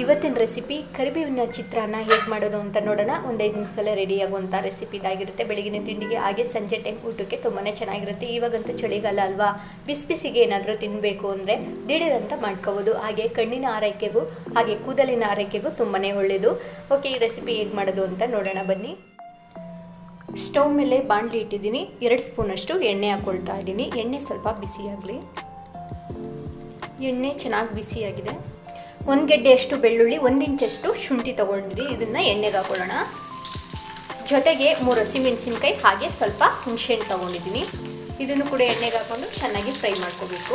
ಇವತ್ತಿನ ರೆಸಿಪಿ ಕರಿಬೇವಿನ ಚಿತ್ರಾನ್ನ ಹೇಗೆ ಮಾಡೋದು ಅಂತ ನೋಡೋಣ. ಒಂದೈದು ನಿಮಿಷದಲ್ಲೇ ರೆಡಿ ಆಗುವಂಥ ರೆಸಿಪಿ ಇದಾಗಿರುತ್ತೆ. ಬೆಳಗಿನ ತಿಂಡಿಗೆ ಹಾಗೆ ಸಂಜೆ ಟೈಮ್ ಊಟಕ್ಕೆ ತುಂಬಾ ಚೆನ್ನಾಗಿರುತ್ತೆ. ಇವಾಗಂತೂ ಚಳಿಗಾಲ ಅಲ್ವಾ? ಬಿಸಿ ಬಿಸಿಗೆ ಏನಾದರೂ ತಿನ್ನಬೇಕು ಅಂದರೆ ದಿಢೀರಂತ ಮಾಡ್ಕೋಬೋದು. ಹಾಗೆ ಕಣ್ಣಿನ ಆರೈಕೆಗೂ, ಹಾಗೆ ಕೂದಲಿನ ಆರೈಕೆಗೂ ತುಂಬಾ ಒಳ್ಳೆಯದು ಓಕೆ ಈ ರೆಸಿಪಿ ಹೇಗೆ ಮಾಡೋದು ಅಂತ ನೋಡೋಣ ಬನ್ನಿ. ಸ್ಟವ್ ಮೇಲೆ ಬಾಣಲಿ ಇಟ್ಟಿದ್ದೀನಿ. ಎರಡು ಸ್ಪೂನಷ್ಟು ಎಣ್ಣೆ ಹಾಕ್ಕೊಳ್ತಾ ಇದ್ದೀನಿ. ಎಣ್ಣೆ ಸ್ವಲ್ಪ ಬಿಸಿಯಾಗಲಿ. ಎಣ್ಣೆ ಚೆನ್ನಾಗಿ ಬಿಸಿಯಾಗಿದೆ. ಒಂದು ಗೆಡ್ಡೆಯಷ್ಟು ಬೆಳ್ಳುಳ್ಳಿ, ಒಂದು ಇಂಚಷ್ಟು ಶುಂಠಿ ತೊಗೊಂಡಿರಿ, ಇದನ್ನು ಎಣ್ಣೆಗೆ ಹಾಕೊಳ್ಳೋಣ. ಜೊತೆಗೆ ಮೂರು ಹಸಿಮೆಣಸಿನ್ಕಾಯಿ ಹಾಗೆ ಸ್ವಲ್ಪ ಹುಣಸೆಹಣ್ಣು ತೊಗೊಂಡಿದ್ದೀನಿ ಇದನ್ನು ಕೂಡ ಎಣ್ಣೆಗೆ ಹಾಕೊಂಡು ಚೆನ್ನಾಗಿ ಫ್ರೈ ಮಾಡ್ಕೋಬೇಕು.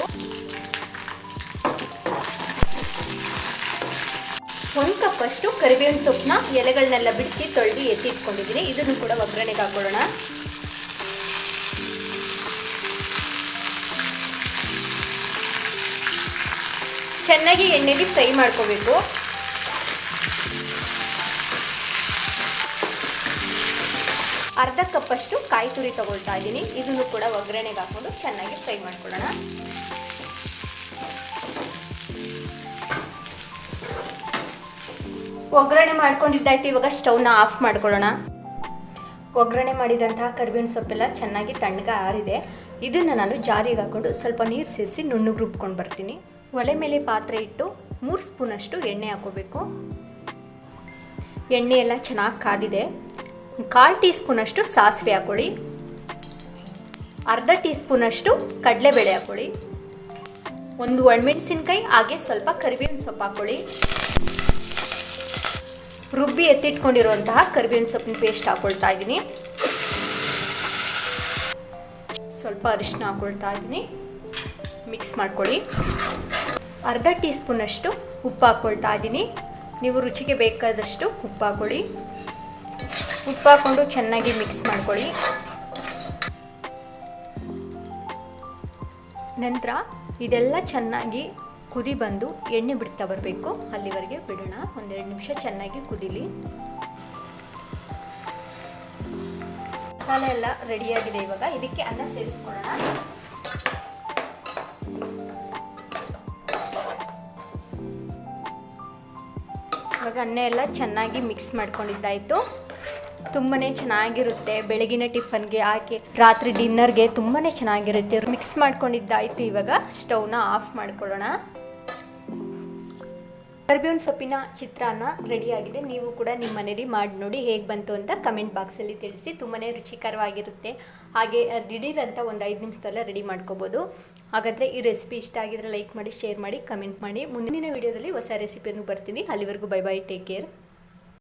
ಒಂದು ಕಪ್ಪಷ್ಟು ಕರಿಬೇವಿನ ಸೊಪ್ಪನ್ನ ಎಲೆಗಳನ್ನೆಲ್ಲ ಬಿಡಿಸಿ ತೊಳೆದು ಎತ್ತಿ ಇಟ್ಕೊಂಡಿದ್ದೀನಿ ಇದನ್ನು ಕೂಡ ಒಗ್ಗರಣೆಗೆ ಹಾಕೊಳ್ಳೋಣ. ಚೆನ್ನಾಗಿ ಎಣ್ಣೆಲಿ ಫ್ರೈ ಮಾಡ್ಕೋಬೇಕು. ಅರ್ಧ ಕಪ್ಪಷ್ಟು ಕಾಯಿ ತುರಿ ತಗೊಳ್ತಾ ಇದ್ದೀನಿ. ಇದನ್ನು ಕೂಡ ಒಗ್ಗರಣೆಗೆ ಹಾಕೊಂಡು ಚೆನ್ನಾಗಿ ಫ್ರೈ ಮಾಡ್ಕೊಳ್ಳೋಣ. ಒಗ್ಗರಣೆ ಮಾಡ್ಕೊಂಡಿದ್ದಾಯ್ತು, ಇವಾಗ ಸ್ಟೌವ್ನ ಆಫ್ ಮಾಡ್ಕೊಳ್ಳೋಣ. ಒಗ್ಗರಣೆ ಮಾಡಿದಂತಹ ಕರಿಬೇವಿನ ಸೊಪ್ಪೆಲ್ಲ ಚೆನ್ನಾಗಿ ತಣ್ಣಗೆ ಆರಿದೆ. ಇದನ್ನು ನಾನು ಜಾರಿಗೆ ಹಾಕೊಂಡು ಸ್ವಲ್ಪ ನೀರು ಸೇರಿಸಿ ನುಣ್ಣಗೆ ರುಬ್ಕೊಂಡು ಬರ್ತೀನಿ. ಒಲೆ ಮೇಲೆ ಪಾತ್ರೆ ಇಟ್ಟು ಮೂರು ಸ್ಪೂನಷ್ಟು ಎಣ್ಣೆ ಹಾಕೋಬೇಕು. ಎಣ್ಣೆ ಎಲ್ಲ ಚೆನ್ನಾಗಿ ಕಾದಿದೆ. ಕಾಲು ಟೀ ಸ್ಪೂನಷ್ಟು ಸಾಸಿವೆ ಹಾಕೊಳ್ಳಿ. ಅರ್ಧ ಟೀ ಸ್ಪೂನಷ್ಟು ಕಡಲೆಬೇಳೆ ಹಾಕೊಳ್ಳಿ. ಒಂದು ಒಣಮೆಣಸಿನ್ಕಾಯಿ, ಹಾಗೆ ಸ್ವಲ್ಪ ಕರಿಬೇವಿನ ಸೊಪ್ಪು ಹಾಕೊಳ್ಳಿ. ರುಬ್ಬಿ ಎತ್ತಿಟ್ಕೊಂಡಿರುವಂತಹ ಕರಿಬೇವಿನ ಸೊಪ್ಪಿನ ಪೇಸ್ಟ್ ಹಾಕೊಳ್ತಾ ಇದ್ದೀನಿ. ಸ್ವಲ್ಪ ಅರಿಶಿನ ಹಾಕೊಳ್ತಾ ಇದ್ದೀನಿ. ಮಿಕ್ಸ್ ಮಾಡ್ಕೊಳ್ಳಿ. ಅರ್ಧ ಟೀ ಸ್ಪೂನಷ್ಟು ಉಪ್ಪು ಹಾಕ್ಕೊಳ್ತಾ ಇದ್ದೀನಿ. ನೀವು ರುಚಿಗೆ ಬೇಕಾದಷ್ಟು ಉಪ್ಪು ಹಾಕೊಳ್ಳಿ. ಉಪ್ಪು ಹಾಕ್ಕೊಂಡು ಚೆನ್ನಾಗಿ ಮಿಕ್ಸ್ ಮಾಡ್ಕೊಳ್ಳಿ. ನಂತರ ಇದೆಲ್ಲ ಚೆನ್ನಾಗಿ ಕುದಿ ಬಂದು ಎಣ್ಣೆ ಬಿಡ್ತಾ ಬರಬೇಕು. ಅಲ್ಲಿವರೆಗೆ ಬಿಡೋಣ. ಒಂದೆರಡು ನಿಮಿಷ ಚೆನ್ನಾಗಿ ಕುದಿಲಿ. ಮಸಾಲೆ ಎಲ್ಲ ರೆಡಿಯಾಗಿದೆ ಇವಾಗ. ಇದಕ್ಕೆ ಅನ್ನ ಸೇರಿಸ್ಕೊಳ್ಳೋಣ. ಇವಾಗ ಅನ್ನ ಎಲ್ಲ ಚೆನ್ನಾಗಿ ಮಿಕ್ಸ್ ಮಾಡ್ಕೊಂಡಿದ್ದಾಯಿತು. ತುಂಬಾ ಚೆನ್ನಾಗಿರುತ್ತೆ. ಬೆಳಗಿನ ಟಿಫನ್ಗೆ ಹಾಕಿ ರಾತ್ರಿ ಡಿನ್ನರ್ಗೆ ತುಂಬಾ ಚೆನ್ನಾಗಿರುತ್ತೆ. ಮಿಕ್ಸ್ ಮಾಡ್ಕೊಂಡಿದ್ದಾಯಿತು ಇವಾಗ. ಸ್ಟವ್ನ ಆಫ್ ಮಾಡ್ಕೊಳ್ಳೋಣ. ಕರ್ಬೇವಿನ ಸೊಪ್ಪಿನ ಚಿತ್ರಾನ್ನ ರೆಡಿಯಾಗಿದೆ ನೀವು ಕೂಡ ನಿಮ್ಮ ಮನೇಲಿ ಮಾಡಿ ನೋಡಿ ಹೇಗೆ ಬಂತು ಅಂತ ಕಮೆಂಟ್ ಬಾಕ್ಸಲ್ಲಿ ತಿಳಿಸಿ. ತುಂಬಾ ರುಚಿಕರವಾಗಿರುತ್ತೆ. ಹಾಗೆ ದಿಢೀರ್ ಅಂತ ಒಂದು ಐದು ನಿಮಿಷದಲ್ಲ ರೆಡಿ ಮಾಡ್ಕೋಬೋದು. ಹಾಗಾದರೆ ಈ ರೆಸಿಪಿ ಇಷ್ಟ ಆಗಿದ್ರೆ ಲೈಕ್ ಮಾಡಿ ಶೇರ್ ಮಾಡಿ ಕಮೆಂಟ್ ಮಾಡಿ. ಮುಂದಿನ ವಿಡಿಯೋದಲ್ಲಿ ಹೊಸ ರೆಸಿಪಿಯನ್ನು ಬರ್ತೀನಿ. ಅಲ್ಲಿವರೆಗೂ ಬೈ ಬೈ ಟೇಕ್ ಕೇರ್